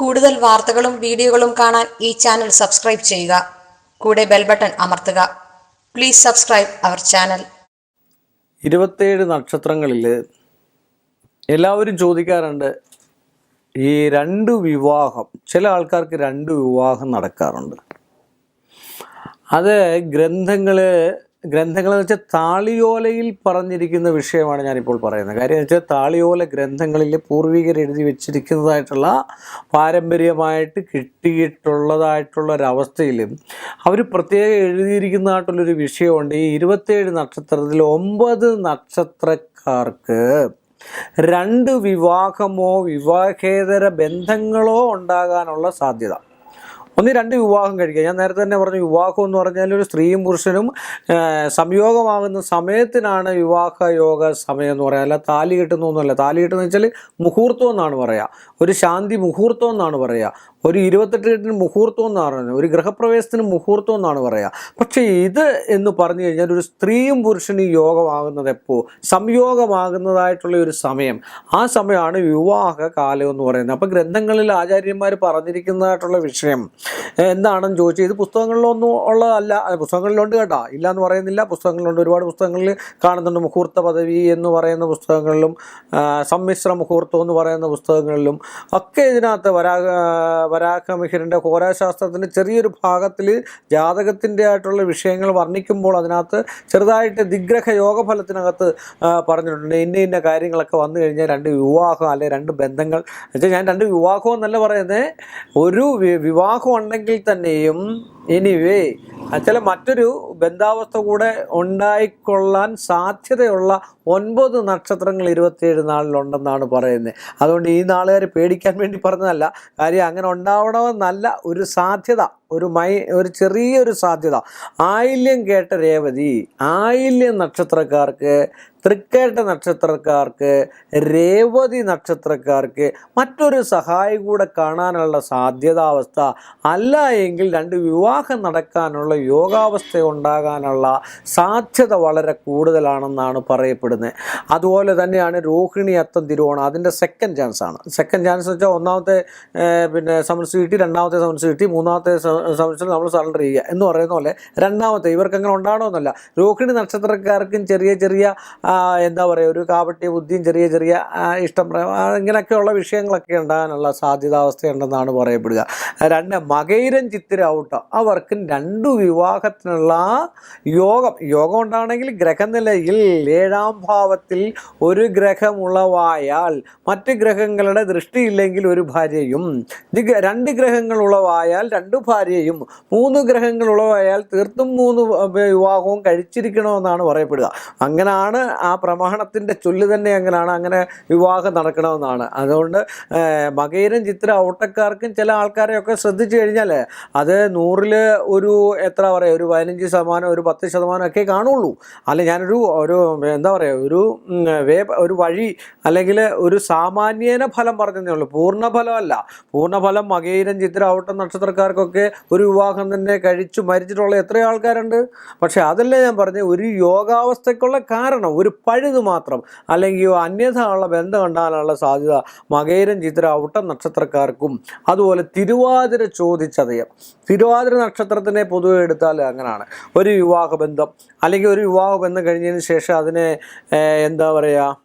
കൂടുതൽ വാർത്തകളും വീഡിയോകളും കാണാൻ ഈ ചാനൽ സബ്സ്ക്രൈബ് ചെയ്യുക. കൂടെ ബെൽ ബട്ടൺ അമർത്തുക. പ്ലീസ് സബ്സ്ക്രൈബ് അവർ ചാനൽ ഇരുപത്തേഴ് നക്ഷത്രങ്ങളിൽ എല്ലാവരും ചോദിക്കാറുണ്ട് ഈ രണ്ട് വിവാഹം ചില ആൾക്കാർക്ക് രണ്ട് വിവാഹം നടക്കാറുണ്ട്. അത് ഗ്രന്ഥങ്ങൾ ഗ്രന്ഥങ്ങൾ എന്ന് വെച്ചാൽ താളിയോലയിൽ പറഞ്ഞിരിക്കുന്ന വിഷയമാണ് ഞാനിപ്പോൾ പറയുന്നത്. കാര്യം വെച്ചാൽ താളിയോല ഗ്രന്ഥങ്ങളിൽ പൂർവികർ എഴുതി വെച്ചിരിക്കുന്നതായിട്ടുള്ള പാരമ്പര്യമായിട്ട് കിട്ടിയിട്ടുള്ളതായിട്ടുള്ള ഒരവസ്ഥയിലും അവർ പ്രത്യേകം എഴുതിയിരിക്കുന്നതായിട്ടുള്ളൊരു വിഷയമുണ്ട്. ഈ ഇരുപത്തേഴ് നക്ഷത്രത്തിൽ ഒമ്പത് നക്ഷത്രക്കാർക്ക് രണ്ട് വിവാഹമോ വിവാഹേതര ബന്ധങ്ങളോ ഉണ്ടാകാനുള്ള സാധ്യത. ഒന്ന് രണ്ട് വിവാഹം കഴിക്കുക ഞാൻ നേരത്തെ തന്നെ പറഞ്ഞു വിവാഹം എന്ന് പറഞ്ഞാൽ ഒരു സ്ത്രീയും പുരുഷനും സംയോഗമാകുന്ന സമയത്തിനാണ് വിവാഹ യോഗ സമയം എന്ന് പറയുക അല്ല താലി കിട്ടുന്നൊന്നുമല്ല താലി കിട്ടുന്ന വെച്ചാൽ മുഹൂർത്തം എന്നാണ് പറയുക ഒരു ശാന്തി മുഹൂർത്തം എന്നാണ് പറയുക ഒരു ഇരുപത്തെട്ട് കെട്ടിന് മുഹൂർത്തം എന്നാണ് പറയുന്നത്. ഒരു ഗൃഹപ്രവേശത്തിന് മുഹൂർത്തം എന്നാണ് പറയുക. പക്ഷേ ഇത് എന്ന് പറഞ്ഞു കഴിഞ്ഞാൽ ഒരു സ്ത്രീയും പുരുഷനും യോഗമാകുന്നത് എപ്പോൾ സംയോഗമാകുന്നതായിട്ടുള്ള ഒരു സമയം. ആ സമയമാണ് വിവാഹ കാലം എന്ന് പറയുന്നത്. അപ്പോൾ ഗ്രന്ഥങ്ങളിൽ ആചാര്യന്മാർ പറഞ്ഞിരിക്കുന്നതായിട്ടുള്ള വിഷയം എന്താണെന്ന് ചോദിച്ചാൽ ഇത് പുസ്തകങ്ങളിലൊന്നും ഉള്ളതല്ല. പുസ്തകങ്ങളിലുണ്ട് കേട്ടോ. ഇല്ല എന്ന് പറയുന്നില്ല. പുസ്തകങ്ങളിലുണ്ട്. ഒരുപാട് പുസ്തകങ്ങളിൽ കാണുന്നുണ്ട്. മുഹൂർത്ത പദവി എന്ന് പറയുന്ന പുസ്തകങ്ങളിലും സമ്മിശ്ര മുഹൂർത്തം എന്ന് പറയുന്ന പുസ്തകങ്ങളിലും ഒക്കെ ഇതിനകത്ത് വരാഹ വരാഹമിഹിരന്റെ ഹോരാശാസ്ത്രത്തിന്റെ ചെറിയൊരു ഭാഗത്തിൽ ജാതകത്തിന്റെ ആയിട്ടുള്ള വിഷയങ്ങൾ വർണിക്കുമ്പോൾ അതിനകത്ത് ചെറുതായിട്ട് ദിഗ്രഹ യോഗഫലത്തിനകത്ത് പറഞ്ഞിട്ടുണ്ട്. ഇന്ന ഇന്ന കാര്യങ്ങളൊക്കെ വന്നു കഴിഞ്ഞാൽ രണ്ട് വിവാഹം അല്ലെ രണ്ട് ബന്ധങ്ങൾ. എന്നുവെച്ചാൽ ഞാൻ രണ്ട് വിവാഹം എന്നല്ല പറയുന്നത് ഒരു വിവാഹം ഉണ്ടെങ്കിൽ തന്നെയും എനിവേ ചില മറ്റൊരു ബന്ധാവസ്ഥ കൂടെ ഉണ്ടായിക്കൊള്ളാൻ സാധ്യതയുള്ള ഒൻപത് നക്ഷത്രങ്ങൾ ഇരുപത്തിയേഴ് നാളിലുണ്ടെന്നാണ് പറയുന്നത്. അതുകൊണ്ട് ഈ നാളുകാർ പേടിക്കാൻ വേണ്ടി പറഞ്ഞതല്ല. കാര്യം അങ്ങനെ ഉണ്ടാവണമെന്നല്ല ഒരു സാധ്യത. ഒരു മൈ ഒരു ചെറിയൊരു സാധ്യത. ആയില്യം കേട്ട രേവതി ആയില്യം നക്ഷത്രക്കാർക്ക് തൃക്കേട്ട നക്ഷത്രക്കാർക്ക് രേവതി നക്ഷത്രക്കാർക്ക് മറ്റൊരു സഹായി കൂടെ കാണാനുള്ള സാധ്യതാവസ്ഥ അല്ല എങ്കിൽ രണ്ട് വിവാഹം നടക്കാനുള്ള യോഗാവസ്ഥ ഉണ്ടാകാനുള്ള സാധ്യത വളരെ കൂടുതലാണെന്നാണ് പറയപ്പെടുന്നത്. അതുപോലെ തന്നെയാണ് രോഹിണി അത്തം തിരുവോണം. അതിന്റെ സെക്കൻഡ് ചാൻസ് ആണ്. സെക്കൻഡ് ചാൻസ് വെച്ചാൽ ഒന്നാമത്തെ പിന്നെ സമൻസ് കിട്ടി രണ്ടാമത്തെ സമൻസ് കിട്ടി മൂന്നാമത്തെ സമൻസിൽ നമ്മൾ സറണ്ടർ ചെയ്യുക. എന്ന് പറയുന്ന പോലെ രണ്ടാമത്തെ ഇവർക്ക് അങ്ങനെ ഉണ്ടാകണമെന്നല്ല രോഹിണി നക്ഷത്രക്കാർക്കും ചെറിയ ചെറിയ എന്താ പറയുക ഒരു കാപട്യ ബുദ്ധിയും ചെറിയ ചെറിയ ഇഷ്ടം ഇങ്ങനെയൊക്കെയുള്ള വിഷയങ്ങളൊക്കെ ഉണ്ടാകാനുള്ള സാധ്യതാവസ്ഥയുണ്ടെന്നാണ് പറയപ്പെടുക. രണ്ട് മകൈരൻ ചിത്തിര ഔട്ടം അവർക്കും രണ്ടു വിവാഹത്തിനുള്ള യോഗം. യോഗം ഉണ്ടാണെങ്കിൽ ഗ്രഹനിലയിൽ ഏഴാം ഭാവത്തിൽ ഒരു ഗ്രഹമുളവായാൽ മറ്റ് ഗ്രഹങ്ങളുടെ ദൃഷ്ടിയില്ലെങ്കിൽ ഒരു ഭാര്യയും. രണ്ട് ഗ്രഹങ്ങൾ ഉളവായാൽ രണ്ട് ഭാര്യയും മൂന്ന് ഗ്രഹങ്ങൾ ഉളവായാൽ തീർത്തും മൂന്ന് വിവാഹവും കഴിച്ചിരിക്കണമെന്നാണ് പറയപ്പെടുക. അങ്ങനെയാണ് ആ പ്രമാണത്തിന്റെ ചൊല്ല് തന്നെ അങ്ങനെയാണ് അങ്ങനെ വിവാഹം നടക്കണമെന്നാണ്. അതുകൊണ്ട് മകയിലും ചിത്ര ഓട്ടക്കാർക്കും ചില ആൾക്കാരെയൊക്കെ ശ്രദ്ധിച്ചു കഴിഞ്ഞാൽ അത് നൂറിൽ ഒരു എത്ര പറയുക ഒരു പതിനഞ്ച് ശതമാനം ഒരു പത്ത് ശതമാനം ഒക്കെ കാണുള്ളൂ. അല്ല ഞാനൊരു ഒരു എന്താ പറയുക ഒരു വേ ഒരു വഴി അല്ലെങ്കിൽ ഒരു സാമാന്യേന ഫലം പറഞ്ഞതേ ഉള്ളൂ. പൂർണഫലമല്ല. പൂർണഫലം മകയിരം ചിത്ര ഔട്ടം നക്ഷത്രക്കാർക്കൊക്കെ ഒരു വിവാഹം തന്നെ കഴിച്ചു മരിച്ചിട്ടുള്ള എത്ര ആൾക്കാരുണ്ട്. പക്ഷെ അതല്ലേ ഞാൻ പറഞ്ഞ ഒരു യോഗാവസ്ഥയ്ക്കുള്ള കാരണം ഒരു പഴുത് മാത്രം. അല്ലെങ്കിൽ അന്യഥ ഉള്ള ബന്ധം ഉണ്ടാകാനുള്ള സാധ്യത മകേരം ചിത്ര ഔട്ട നക്ഷത്രക്കാർക്കും അതുപോലെ തിരുവാതിര ചോദിച്ചതയം. തിരുവാതിര നക്ഷത്രത്തിനെ പൊതുവെ എടുത്താൽ അങ്ങനെയാണ് ഒരു വിവാഹ ബന്ധം അല്ലെങ്കിൽ ഒരു വിവാഹ ബന്ധം കഴിഞ്ഞതിന് ശേഷം അതിനെ എന്താ പറയുക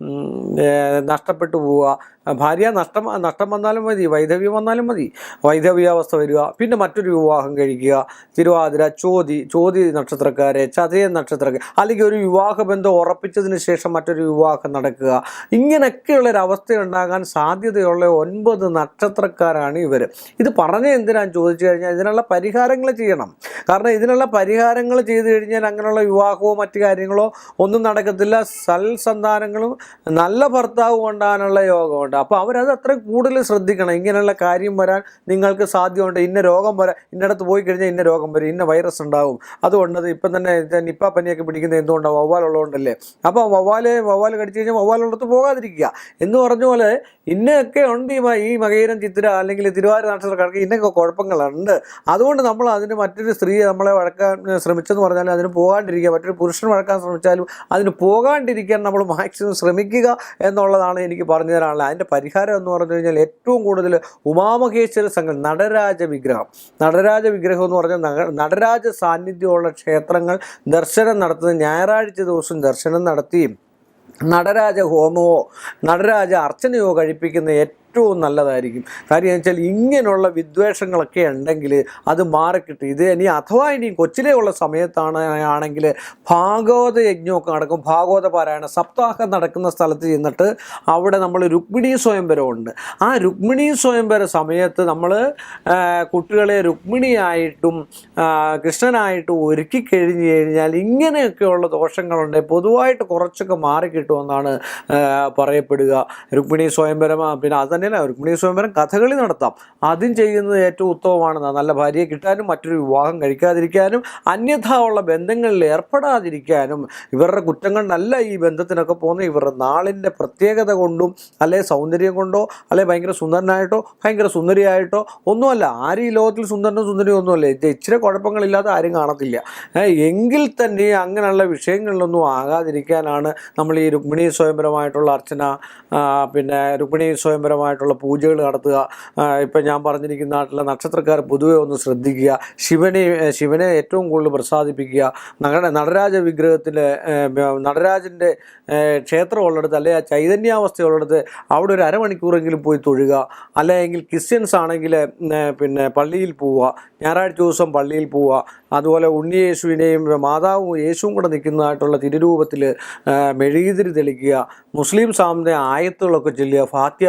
നഷ്ടപ്പെട്ടു പോവുക ഭാര്യ നഷ്ടം നഷ്ടം വന്നാലും മതി വൈധവ്യം വന്നാലും മതി. വൈധവ്യാവസ്ഥ വരിക പിന്നെ മറ്റൊരു വിവാഹം കഴിക്കുക. തിരുവാതിര ചോതി ചോതി നക്ഷത്രക്കാരെ ചതയ നക്ഷത്രക്കാർ അല്ലെങ്കിൽ ഒരു വിവാഹ ബന്ധം ഉറപ്പിച്ചതിന് ശേഷം മറ്റൊരു വിവാഹം നടക്കുക. ഇങ്ങനെയൊക്കെയുള്ള ഒരു അവസ്ഥ ഉണ്ടാകാൻ സാധ്യതയുള്ള ഒൻപത് നക്ഷത്രക്കാരാണ് ഇവർ ഇത് പറഞ്ഞ എന്തിനാന്ന് ചോദിച്ചു കഴിഞ്ഞാൽ ഇതിനുള്ള പരിഹാരങ്ങൾ ചെയ്യണം. കാരണം ഇതിനുള്ള പരിഹാരങ്ങൾ ചെയ്തു കഴിഞ്ഞാൽ അങ്ങനെയുള്ള വിവാഹമോ മറ്റു കാര്യങ്ങളോ ഒന്നും നടക്കത്തില്ല. സൽസന്താനങ്ങളും നല്ല ഭർത്താവും കൊണ്ടാനുള്ള യോഗമുണ്ട്. അപ്പോൾ അവരത് അത്ര കൂടുതൽ ശ്രദ്ധിക്കണം. ഇങ്ങനെയുള്ള കാര്യം വരാൻ നിങ്ങൾക്ക് സാധ്യമുണ്ട് ഇന്ന രോഗം വരാൻ ഇന്നടത്ത് പോയി കഴിഞ്ഞാൽ ഇന്ന രോഗം വരും ഇന്ന വൈറസ് ഉണ്ടാവും. അതുകൊണ്ട് അത് ഇപ്പം തന്നെ നിപ്പ പനിയൊക്കെ പിടിക്കുന്നത് എന്തുകൊണ്ടാണ് വവ്വാലുള്ളതുകൊണ്ടല്ലേ അപ്പോൾ വവ്വാൽ വവ്വാൽ കടിച്ചു കഴിഞ്ഞാൽ വവ്വാലുള്ളടത്ത് പോകാതിരിക്കുക. എന്ന് പറഞ്ഞ പോലെ ഇന്നൊക്കെ ഉണ്ട് ഈ മകയിരം ചിത്തിര അല്ലെങ്കിൽ തിരുവാതിര നക്ഷത്രക്കാർക്ക് ഇന്നൊക്കെ കുഴപ്പങ്ങളുണ്ട്. അതുകൊണ്ട് നമ്മൾ അതിന് മറ്റൊരു സ്ത്രീയെ നമ്മളെ വഴക്കാൻ ശ്രമിച്ചെന്ന് പറഞ്ഞാൽ അതിന് പോകാണ്ടിരിക്കുക. മറ്റൊരു പുരുഷൻ വഴക്കാൻ ശ്രമിച്ചാലും അതിന് പോകാണ്ടിരിക്കാൻ നമ്മൾ മാക്സിമം ശ്രമിക്കുക എന്നുള്ളതാണ് എനിക്ക് പറഞ്ഞു തരാനുള്ളത്. അതിന്റെ പരിഹാരം എന്ന് പറഞ്ഞു കഴിഞ്ഞാൽ ഏറ്റവും കൂടുതൽ ഉമാമഹേശ്വര സംഘം നടരാജ വിഗ്രഹം. നടരാജ വിഗ്രഹം എന്ന് പറഞ്ഞാൽ നടരാജ സാന്നിധ്യമുള്ള ക്ഷേത്രങ്ങൾ ദർശനം നടത്തുന്ന ഞായറാഴ്ച ദിവസം ദർശനം നടത്തിയും നടരാജ ഹോമമോ നടരാജ അർച്ചനയോ കഴിപ്പിക്കുന്ന ഏറ്റവും നല്ലതായിരിക്കും. കാര്യം വെച്ചാൽ ഇങ്ങനെയുള്ള വിദ്വേഷങ്ങളൊക്കെ ഉണ്ടെങ്കിൽ അത് മാറിക്കിട്ടും. ഇത് ഇനി അഥവാ ഇനി കൊച്ചിലേ ഉള്ള സമയത്താണ് ആണെങ്കിൽ ഭാഗവത യജ്ഞമൊക്കെ നടക്കും. ഭാഗവത പാരായണ. സപ്താഹം നടക്കുന്ന സ്ഥലത്ത് ചെന്നിട്ട് അവിടെ നമ്മൾ രുക്മിണി സ്വയംവരമുണ്ട് ആ രുക്മിണി സ്വയംവര സമയത്ത് നമ്മൾ കുട്ടികളെ രുക്മിണിയായിട്ടും കൃഷ്ണനായിട്ടും ഒരുക്കി കഴിഞ്ഞു കഴിഞ്ഞാൽ ഇങ്ങനെയൊക്കെയുള്ള ദോഷങ്ങളുണ്ട്. പൊതുവായിട്ട് കുറച്ചൊക്കെ മാറിക്കിട്ടുമെന്നാണ് പറയപ്പെടുക. രുക്മിണി സ്വയംവരം പിന്നെ അത് തന്നെയല്ല രുക്മിണി സ്വയംവരം കഥകളി നടത്താം. അതും ചെയ്യുന്നത് ഏറ്റവും ഉത്തമമാണ് നല്ല ഭാര്യയെ കിട്ടാനും മറ്റൊരു വിവാഹം കഴിക്കാതിരിക്കാനും അന്യഥാ ഉള്ള ബന്ധങ്ങളിൽ ഏർപ്പെടാതിരിക്കാനും ഇവരുടെ കുറ്റം ഈ ബന്ധത്തിനൊക്കെ പോകുന്ന ഇവരുടെ നാളിന്റെ പ്രത്യേകത കൊണ്ടും അല്ലെ സൗന്ദര്യം കൊണ്ടോ അല്ലെ ഭയങ്കര സുന്ദരനായിട്ടോ ഭയങ്കര സുന്ദരിയായിട്ടോ ഒന്നുമല്ല. ആരും ഈ ലോകത്തിൽ സുന്ദരനും സുന്ദരിയും ഒന്നുമല്ല. ഇച്ചിരി കുഴപ്പങ്ങളില്ലാതെ ആരും കാണത്തില്ല. എങ്കിൽ തന്നെ അങ്ങനെയുള്ള വിഷയങ്ങളിലൊന്നും ആകാതിരിക്കാനാണ് നമ്മൾ ഈ രുക്മിണി സ്വയംഭരമായിട്ടുള്ള അർച്ചന പിന്നെ രുക്മിണി സ്വയംവരമായിട്ടുള്ള പൂജകൾ നടത്തുക. ഇപ്പം ഞാൻ പറഞ്ഞിരിക്കുന്ന നാട്ടിലെ നക്ഷത്രക്കാർ പൊതുവെ ഒന്ന് ശ്രദ്ധിക്കുക. ശിവനെ ശിവനെ ഏറ്റവും കൂടുതൽ പ്രസാദിപ്പിക്കുക. നട നടരാജ വിഗ്രഹത്തിലെ നടരാജന്റെ ക്ഷേത്രം ഉള്ളിടത്ത് അല്ലെങ്കിൽ ആ ചൈതന്യാവസ്ഥ ഉള്ളിടത്ത് അവിടെ ഒരു അരമണിക്കൂറെങ്കിലും പോയി തൊഴുക. അല്ലെങ്കിൽ ക്രിസ്ത്യൻസ് ആണെങ്കിൽ പിന്നെ പള്ളിയിൽ പോവുക. ഞായറാഴ്ച ദിവസം പള്ളിയിൽ പോവുക. അതുപോലെ ഉണ്ണിയേശുവിനെയും മാതാവും യേശുവും കൂടെ നിൽക്കുന്നതായിട്ടുള്ള തിരുരൂപത്തിൽ മെഴുകുതിരി തെളിക്കുക. മുസ്ലിം സാമിന്റെ ആയത്തുകളൊക്കെ ചൊല്ലുക. ഫാത്യ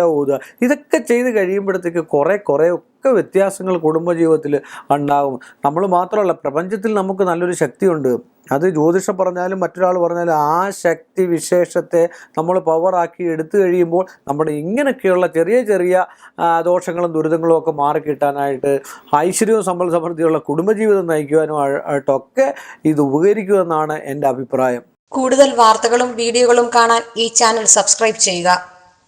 ഇതൊക്കെ ചെയ്ത് കഴിയുമ്പോഴത്തേക്ക് കുറേ കുറേ ഒക്കെ വ്യത്യാസങ്ങൾ കുടുംബജീവിതത്തിൽ ഉണ്ടാകും നമ്മൾ മാത്രമല്ല പ്രപഞ്ചത്തിൽ നമുക്ക് നല്ലൊരു ശക്തിയുണ്ട്. അത് ജ്യോതിഷം പറഞ്ഞാലും മറ്റൊരാൾ പറഞ്ഞാലും ആ ശക്തി വിശേഷത്തെ നമ്മൾ പവറാക്കി എടുത്തു കഴിയുമ്പോൾ നമ്മുടെ ഇങ്ങനെയൊക്കെയുള്ള ചെറിയ ചെറിയ ദോഷങ്ങളും ദുരിതങ്ങളും ഒക്കെ മാറിക്കിട്ടാനായിട്ട് ഐശ്വര്യവും സമ്പൽ സമൃദ്ധിയുള്ള കുടുംബജീവിതം നയിക്കുവാനും ആയിട്ടൊക്കെ ഇത് ഉപകരിക്കുമെന്നാണ് എന്റെ അഭിപ്രായം. കൂടുതൽ വാർത്തകളും വീഡിയോകളും കാണാൻ ഈ ചാനൽ സബ്സ്ക്രൈബ് ചെയ്യുക.